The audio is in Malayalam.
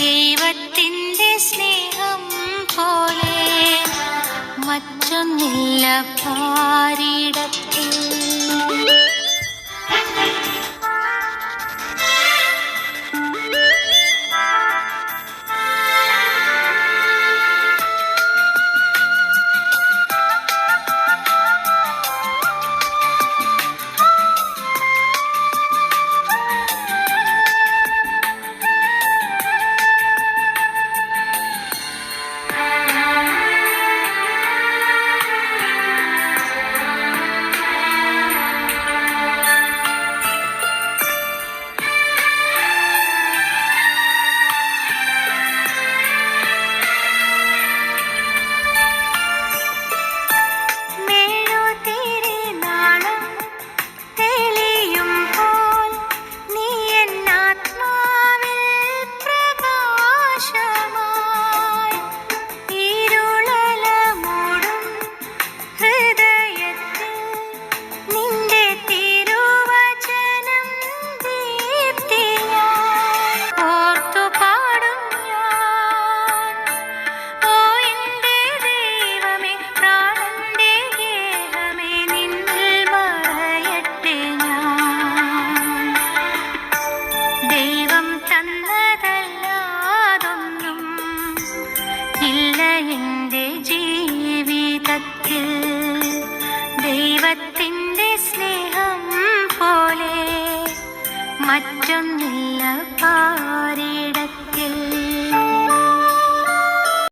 ദൈവത്തിന്റെ സ്നേഹം പോലെ മറ്റൊന്നില്ല പാരിടത്തിൽ. മറ്റൊന്നില്ല പാരിടത്തിൽ